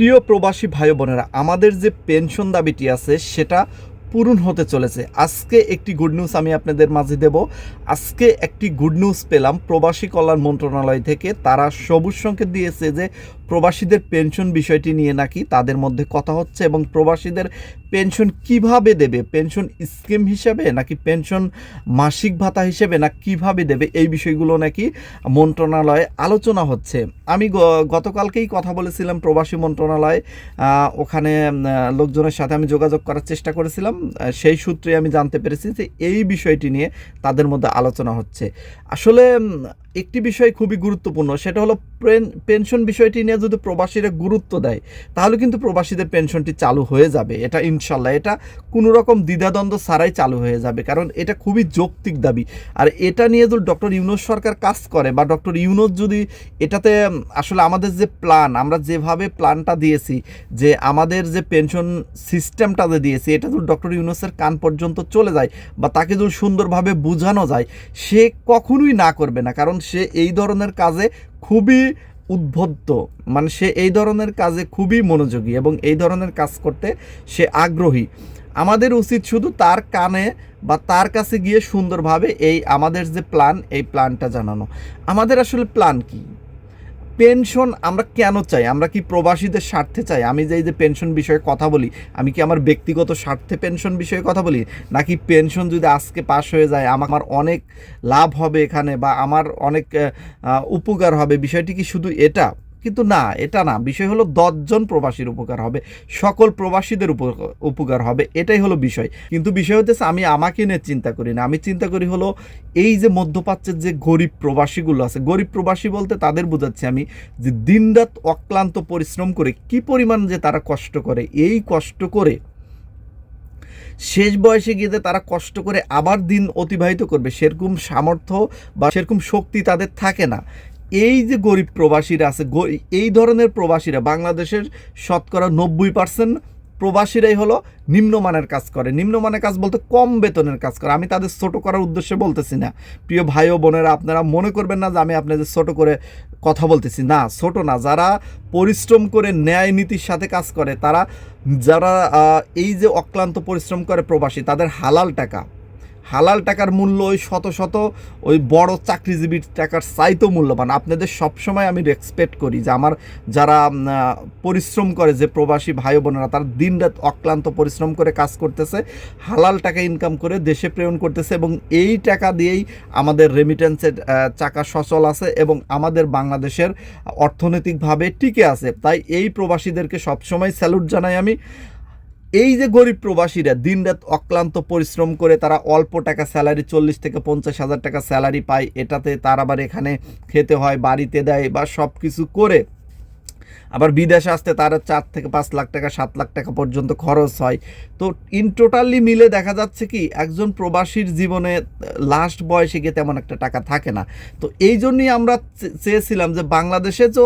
প্রিয় প্রবাসী ভাই বোনেরা আমাদের যে পেনশন দাবিটি আছে, সেটা পূরণ হতে চলেছে। আজকে একটি গুড নিউজ আমি আপনাদের মাঝে দেব। আজকে একটি গুড নিউজ পেলাম প্রবাসী কল্যাণ মন্ত্রণালয় থেকে। তারা সবুজ সংকেত দিয়েছে যে প্রবাসীদের পেনশন বিষয়টি নিয়ে নাকি তাদের মধ্যে কথা হচ্ছে এবং প্রবাসীদের পেনশন কীভাবে দেবে? পেনশন স্কিম হিসেবে নাকি পেনশন মাসিক ভাতা হিসেবে না কীভাবে দেবে? এই বিষয়গুলো নাকি মন্ত্রণালয়ে আলোচনা হচ্ছে। আমি গতকালকেই কথা বলেছিলাম প্রবাসী মন্ত্রণালয় ওখানে লোকজনের সাথে আমি যোগাযোগ করার চেষ্টা করেছিলাম। সেই সূত্রে আমি জানতে পেরেছি যে এই বিষয়টি নিয়ে তাদের মধ্যে আলোচনা হচ্ছে। আসলে একটি বিষয় খুবই গুরুত্বপূর্ণ, সেটা হলো পেন- পেনশন বিষয়টি নিয়ে যদি প্রবাসীরা গুরুত্ব দেয়, তাহলে কিন্তু প্রবাসীদের পেনশনটি চালু হয়ে যাবে। এটা ইনশাল্লাহ এটা কোনো রকম দ্বিধাদ্বন্দ্ব ছাড়াই চালু হয়ে যাবে, কারণ এটা খুবই যৌক্তিক দাবি। আর এটা নিয়ে যদি ডক্টর ইউনুস সরকার কাজ করে, বা ডক্টর ইউনুস যদি এটাতে, আসলে আমাদের যে প্ল্যান, আমরা যেভাবে প্ল্যানটা দিয়েছি, যে আমাদের যে পেনশন সিস্টেমটা যে দিয়েছি, এটা যদি ডক্টর ইউনুসের কান পর্যন্ত চলে যায়, বা তাকে যদি সুন্দরভাবে বোঝানো যায়, সে কখনোই না করবে না, কারণ সে এই ধরনের কাজে খুবই উদ্বুদ্ধ। মানে সে এই ধরনের কাজে খুবই মনোযোগী এবং এই ধরনের কাজ করতে সে আগ্রহী। আমাদের উচিত শুধু তার কানে বা তার কাছে গিয়ে সুন্দরভাবে এই আমাদের যে প্ল্যান, এই প্ল্যানটা জানানো। আমাদের আসলে প্ল্যান কি? পেনশন আমরা কেন চাই? আমরা কি প্রবাসীদের স্বার্থে চাই? আমি যে এই যে পেনশন বিষয়ে কথা বলি, আমি কি আমার ব্যক্তিগত স্বার্থে পেনশন বিষয়ে কথা বলি? নাকি পেনশন যদি আজকে পাশ হয়ে যায় আমার অনেক লাভ হবে এখানে বা আমার অনেক উপকার হবে? বিষয়টি কি শুধু এটা? কিন্তু না, এটা না। বিষয় হলো দশজন প্রবাসীর উপকার হবে। সকল প্রবাসীদের উপ- উপকার হবে। এটাই হলো বিষয়। কিন্তু বিষয় হচ্ছে আমি আমাকে নিয়ে চিন্তা করি না। আমি চিন্তা করি হলো, এই যে মধ্যপ্রাচ্যের যে গরিব প্রবাসীগুলো আছে, গরিব প্রবাসী বলতে তাদের বোঝাচ্ছি আমি যে দিনরাত অক্লান্ত পরিশ্রম করে কি পরিমাণ যে তারা কষ্ট করে, এই কষ্ট করে শেষ বয়সে গিয়ে তারা কষ্ট করে আবার দিন অতিবাহিত করবে, সেরকম সামর্থ্য বা সেরকম শক্তি তাদের থাকে না। এই যে গরিব প্রবাসীরা আছে এই ধরনের প্রবাসীরা, বাংলাদেশের শতকরা নব্বই পার্সেন্ট প্রবাসীরাই হলো নিম্নমানের কাজ করে। নিম্নমানের কাজ বলতে কম বেতনের কাজ করে। আমি তাদের ছোট করার উদ্দেশ্যে বলতেছি না। প্রিয় ভাই ও বোনেরা, আপনারা মনে করবেন না যে আমি আপনাদের ছোট করে কথা বলতেছি। না, ছোট না। যারা পরিশ্রম করে ন্যায় নীতির সাথে কাজ করে, তারা, যারা এই যে অক্লান্ত পরিশ্রম করে প্রবাসী, তাদের হালাল টাকা। হালাল টাকার মূল্য ওই শত শত, ওই বড় চাকরিজীবীর টাকার চাইতেও মূল্যবান। আপনাদের সবসময় আমি রেসপেক্ট করি যে আমার যারা পরিশ্রম করে, যে প্রবাসী ভাই বোনেরা তারা দিনরাত অক্লান্ত পরিশ্রম করে কাজ করতেছে, হালাল টাকা ইনকাম করে দেশে প্রেরণ করতেছে এবং এই টাকা দিয়েই আমাদের রেমিটেন্সের চাকা সচল আছে এবং আমাদের বাংলাদেশের অর্থনৈতিকভাবে টিকে আছে। তাই এই প্রবাসীদেরকে সবসময় স্যালুট জানাই আমি। এই যে গরিব প্রবাসীরা দিনরাত অক্লান্ত পরিশ্রম করে তারা অল্প টাকা স্যালারি, চল্লিশ থেকে পঞ্চাশ হাজার টাকা স্যালারি পায়, এটাতে তার আবার এখানে খেতে হয়, বাড়িতে দেয় বা সব কিছু করে আবার বিদেশে আসতে তার চার থেকে পাঁচ লাখ টাকা, সাত লাখ টাকা পর্যন্ত খরচ হয়। তো ইন টোটালি মিলে দেখা যাচ্ছে কি, একজন প্রবাসীর জীবনে লাস্ট বয়সে গিয়ে তেমন একটা টাকা থাকে না। তো এই জন্যই আমরা চেয়েছিলাম যে বাংলাদেশে তো,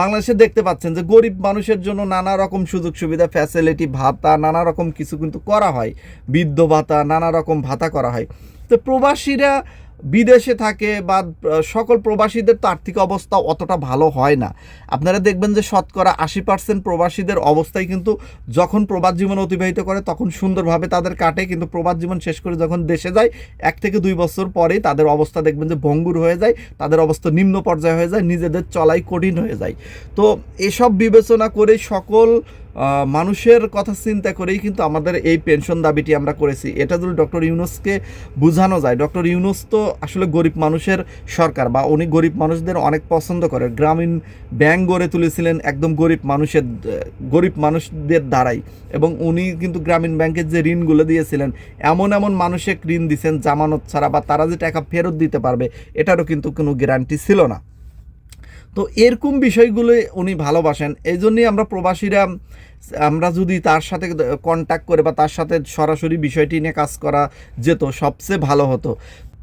বাংলাদেশে দেখতে পাচ্ছেন যে গরিব মানুষের জন্য নানা রকম সুযোগ সুবিধা ফ্যাসিলিটি ভাতা, নানা রকম কিছু কিন্তু করা হয়। বৃদ্ধ ভাতা, নানা রকম ভাতা করা হয়। তো প্রবাসীরা বিদেশে থাকে বা সকল প্রবাসীদের তো আর্থিক অবস্থা অতটা ভালো হয় না। আপনারা দেখবেন যে শতকরা আশি পার্সেন্ট প্রবাসীদের অবস্থায় কিন্তু যখন প্রবাস জীবন অতিবাহিত করে তখন সুন্দরভাবে তাদের কাটে, কিন্তু প্রবাস জীবন শেষ করে যখন দেশে যায়, এক থেকে দুই বছর পরেই তাদের অবস্থা দেখবেন যে ভঙ্গুর হয়ে যায়, তাদের অবস্থা নিম্ন পর্যায়ে হয়ে যায়, নিজেদের চলাই কঠিন হয়ে যায়। তো এসব বিবেচনা করে সকল মানুষের কথা চিন্তা করেই কিন্তু আমাদের এই পেনশন দাবিটি আমরা করেছি। এটা যদি ডক্টর ইউনুসকে বোঝানো যায়, ডক্টর ইউনুস তো আসলে গরিব মানুষের সরকার বা উনি গরিব মানুষদের অনেক পছন্দ করে। গ্রামীণ ব্যাংক গড়ে তুলেছিলেন একদম গরিব মানুষের, গরিব মানুষদের দ্বারাই এবং উনি কিন্তু গ্রামীণ ব্যাংকের যে ঋণগুলো দিয়েছিলেন, এমন এমন মানুষের ঋণ দিয়েছেন, জামানত ছাড়া বা তারা যে টাকা ফেরত দিতে পারবে, এটারও কিন্তু কোনো গ্যারান্টি ছিল না। তো এরকম বিষয়গুলো উনি ভালোবাসেন। এই জন্যই আমরা প্রবাসীরা, আমরা যদি তার সাথে কন্ট্যাক্ট করে বা তার সাথে সরাসরি বিষয়টি নিয়ে কাজ করা যেত, সবচেয়ে ভালো হতো।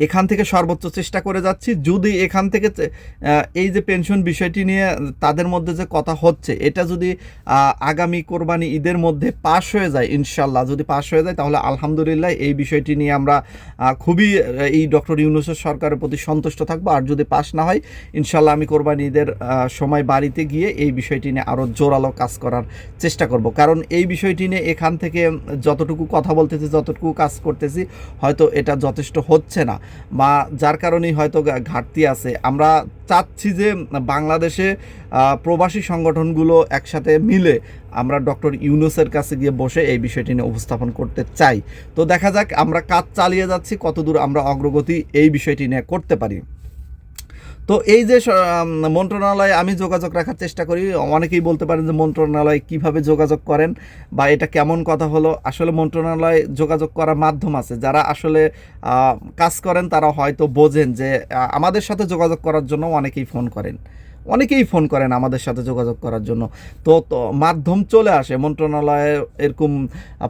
এখান থেকে সর্বোচ্চ চেষ্টা করে যাচ্ছি। যদি এখান থেকে এই যে পেনশন বিষয়টি নিয়ে তাদের মধ্যে যে কথা হচ্ছে, এটা যদি আগামী কোরবানি ঈদের মধ্যে পাশ হয়ে যায় ইনশাল্লাহ যদি পাশ হয়ে যায়, তাহলে আলহামদুলিল্লাহ এই বিষয়টি নিয়ে আমরা খুবই এই ডক্টর ইউনুসের সরকারের প্রতি সন্তুষ্ট থাকব। আর যদি পাশ না হয় ইনশাল্লাহ আমি কোরবানি ঈদের সময় বাড়িতে গিয়ে এই বিষয়টি নিয়ে আরও জোরালো কাজ করার চেষ্টা করব। কারণ এই বিষয়টি নিয়ে এখান থেকে যতটুকু কথা বলতেছি, যতটুকু কাজ করতেছি, হয়তো এটা যথেষ্ট হচ্ছে না। বা যার কারণেই হয়তো ঘাটতি আছে। আমরা চাচ্ছি যে বাংলাদেশে প্রবাসী সংগঠনগুলো একসাথে মিলে আমরা ডক্টর ইউনুসের কাছে গিয়ে বসে এই বিষয়টি নিয়ে উপস্থাপন করতে চাই। তো দেখা যাক আমরা কাজ চালিয়ে যাচ্ছি, কতদূর আমরা অগ্রগতি এই বিষয়টি নিয়ে করতে পারি। তো এই যে মন্ত্রণালয়ে আমি যোগাযোগ রাখার চেষ্টা করি। অনেকেই বলতে পারেন যে, মন্ত্রণালয় কীভাবে যোগাযোগ করেন বা এটা কেমন কথা হলো। আসলে মন্ত্রণালয় যোগাযোগ করার মাধ্যম আছে। যারা আসলে কাজ করেন তারা হয়তো বোঝেন যে আমাদের সাথে যোগাযোগ করার জন্য অনেকেই ফোন করেন। অনেকেই ফোন করেন আমাদের সাথে যোগাযোগ করার জন্য। তো তো মাধ্যম চলে আসে, মন্ত্রণালয়ে এরকম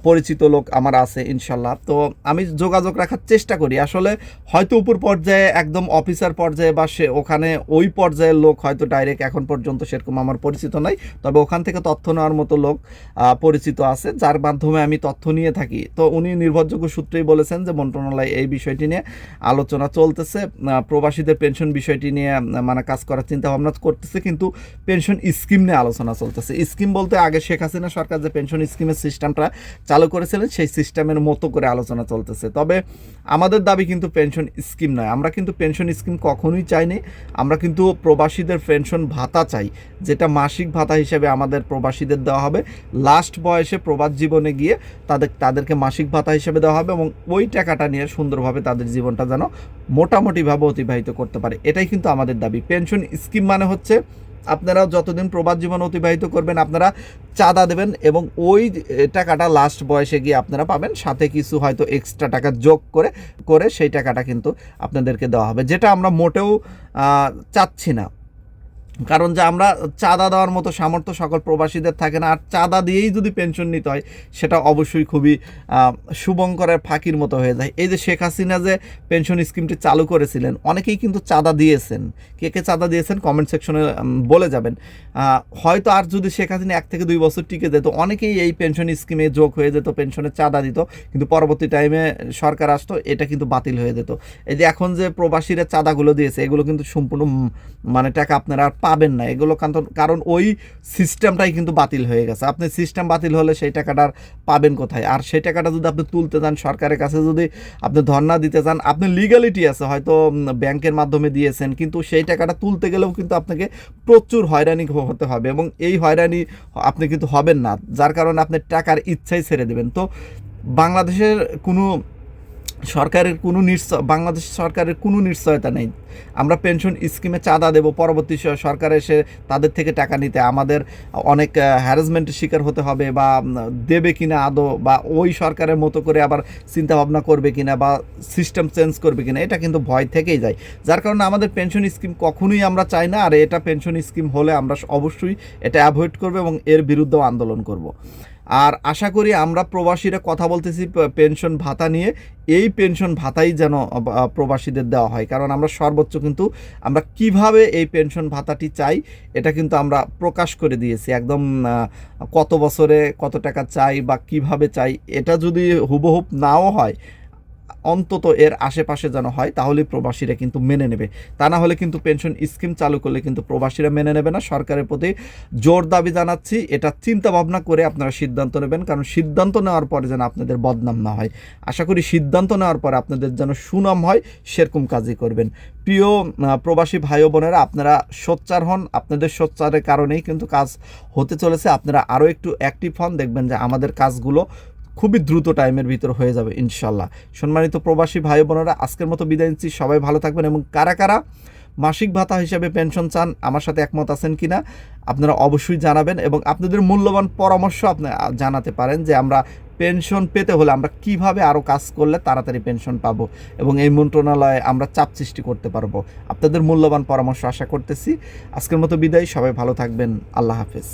পরিচিত লোক আমার আছে, ইনশাল্লাহ। তো আমি যোগাযোগ রাখার চেষ্টা করি। আসলে হয়তো উপর পর্যায়ে একদম অফিসার পর্যায়ে বা সে, ওখানে ওই পর্যায়ের লোক হয়তো ডাইরেক্ট এখন পর্যন্ত সেরকম আমার পরিচিত নাই। তবে ওখান থেকে তথ্য নেওয়ার মতো লোক পরিচিত আছে, যার মাধ্যমে আমি তথ্য নিয়ে থাকি। তো উনি নির্ভরযোগ্য সূত্রেই বলেছেন যে, মন্ত্রণালয় এই বিষয়টি নিয়ে আলোচনা চলতেছে। প্রবাসীদের পেনশন বিষয়টি নিয়ে মানে কাজ করার চিন্তা ভাবনা করতেছে, কিন্তু পেনশন স্কিম নিয়ে আলোচনা চলতেছে। স্কিম বলতে আগে শেখ হাসিনা সরকার যে পেনশন স্কিমের সিস্টেমটা চালু করেছিলেন, সেই সিস্টেমের মতো করে আলোচনা চলতেছে। তবে আমাদের দাবি কিন্তু পেনশন স্কিম নয়। আমরা কিন্তু পেনশন স্কিম কখনোই চাইনি। আমরা কিন্তু প্রবাসীদের পেনশন ভাতা চাই, যেটা মাসিক ভাতা হিসেবে আমাদের প্রবাসীদের দেওয়া হবে। লাস্ট বয়সে প্রবাস জীবনে গিয়ে তাদের, তাদেরকে মাসিক ভাতা হিসেবে দেওয়া হবে এবং ওই টাকাটা নিয়ে সুন্দরভাবে তাদের জীবনটা যেন মোটামুটিভাবে অতিবাহিত করতে পারে। এটাই কিন্তু আমাদের দাবি। পেনশন স্কিম মানে হচ্ছে আপনারা যতদিন প্রবাদ জীবন অতিবাহিত করবেন, আপনারা চাঁদা দেবেন এবং ওই টাকাটা লাস্ট বয়সে গিয়ে আপনারা পাবেন। সাথে কিছু হয়তো এক্সট্রা টাকা যোগ করে করে সেই টাকাটা কিন্তু আপনাদেরকে দেওয়া হবে। যেটা আমরা মোটেও চাচ্ছি না। কারণ যে আমরা চাঁদা দেওয়ার মতো সামর্থ্য সকল প্রবাসীদের থাকে না, আর চাঁদা দিয়েই যদি পেনশন নিতে হয়, সেটা অবশ্যই খুবই শুভঙ্করের ফাঁকির মতো হয়ে যায়। এই যে শেখ হাসিনা যে পেনশন স্কিমটি চালু করেছিলেন, অনেকেই কিন্তু চাঁদা দিয়েছেন। কে কে চাঁদা দিয়েছেন কমেন্ট সেকশনে বলে যাবেন। হয়তো আর যদি শেখ হাসিনা এক থেকে দুই বছর টিকে যেত, অনেকেই এই পেনশন স্কিমে যোগ হয়ে যেত পেনশনের চাঁদা দিত, কিন্তু পরবর্তী টাইমে সরকার আসতো, এটা কিন্তু বাতিল হয়ে যেত। এই যে এখন যে প্রবাসীরা চাঁদাগুলো দিয়েছে, এগুলো কিন্তু সম্পূর্ণ মানে টাকা আপনারা আর পাবেন না। এগুলো কারণ ওই সিস্টেমটাই কিন্তু বাতিল হয়ে গেছে। আপনি সিস্টেম বাতিল হলে সেই টাকাটা পাবেন কোথায়? আর সেই টাকাটা যদি আপনি তুলতে চান সরকারের কাছে, যদি আপনি ধর্ণা দিতে চান, আপনি লিগালিটি আছে, হয়তো ব্যাংকের মাধ্যমে দিয়েছেন, কিন্তু সেই টাকাটা তুলতে গেলেও কিন্তু আপনাকে প্রচুর হয়রানি হতে হবে এবং এই হয়রানি আপনি কিন্তু হবেন না, যার কারণে আপনি টাকার ইচ্ছাই ছেড়ে দেবেন। তো বাংলাদেশের কোনো সরকারের কোনো নিশ্চয়, বাংলাদেশ সরকারের কোনো নিশ্চয়তা নেই। আমরা পেনশন স্কিমে চাঁদা দেব, পরবর্তী সরকার এসে তাদের থেকে টাকা নিতে, আমাদের অনেক হ্যারাসমেন্টের শিকার হতে হবে বা দেবে কিনা আদৌ বা, ওই সরকারের মতো করে আবার চিন্তা ভাবনা করবে কিনা বা সিস্টেম চেঞ্জ করবে কিনা, এটা কিন্তু ভয় থেকেই যায়। যার কারণে আমাদের পেনশন স্কিম কখনোই আমরা চাই না, আর এটা পেনশন স্কিম হলে আমরা অবশ্যই এটা অ্যাভয়েড করব এবং এর বিরুদ্ধেও আন্দোলন করব। আর আশা করি আমরা প্রবাসীরা কথা বলতেছি পেনশন ভাতা নিয়ে। এই পেনশন ভাতাই যেন প্রবাসীদের দেওয়া হয়। কারণ আমরা সর্বোচ্চ কিন্তু আমরা কীভাবে এই পেনশন ভাতাটি চাই, এটা কিন্তু আমরা প্রকাশ করে দিয়েছি। একদম কত বছরে কত টাকা চাই বা কীভাবে চাই, এটা যদি হুবহুব নাও হয় অন্তত এর আশেপাশে যেন হয় তাহলে প্রবাসীরা কিন্তু মেনে নেবে। তা না হলে কিন্তু পেনশন স্কিম চালু করলে কিন্তু প্রবাসীরা মেনে নেবে না। সরকারের প্রতি জোর দাবি জানাচ্ছি। এটা চিন্তা ভাবনা করে আপনারা সিদ্ধান্ত নেবেন, কারণ সিদ্ধান্ত নেওয়ার পরে যেন আপনাদের বদনাম না হয়। আশা করি সিদ্ধান্ত নেওয়ার পরে আপনাদের যেন সুনাম হয়, সেরকম কাজই করবেন। প্রিয় প্রবাসী ভাই বোনেরা, আপনারা সোচ্চার হন। আপনাদের সোচ্চারের কারণেই কিন্তু কাজ হতে চলেছে। আপনারা আরও একটু অ্যাক্টিভ হন। দেখবেন যে আমাদের কাজগুলো খুবই দ্রুত টাইমের ভিতর হয়ে যাবে ইনশাল্লাহ সম্মানিত প্রবাসী ভাই বোনেরা, আজকের মতো বিদায় নিচ্ছি। সবাই ভালো থাকবেন এবং কারা কারা মাসিক ভাতা হিসেবে পেনশন চান, আমার সাথে একমত আছেন কিনা, আপনারা অবশ্যই জানাবেন এবং আপনাদের মূল্যবান পরামর্শ আপনি, জানাতে পারেন যে আমরা পেনশন পেতে হলে আমরা কীভাবে আরও কাজ করলে তাড়াতাড়ি পেনশন পাবো এবং এই মন্ত্রণালয়ে আমরা চাপ সৃষ্টি করতে পারব। আপনাদের মূল্যবান পরামর্শ আশা করতেছি। আজকের মতো বিদায়। সবাই ভালো থাকবেন। আল্লাহ হাফেজ।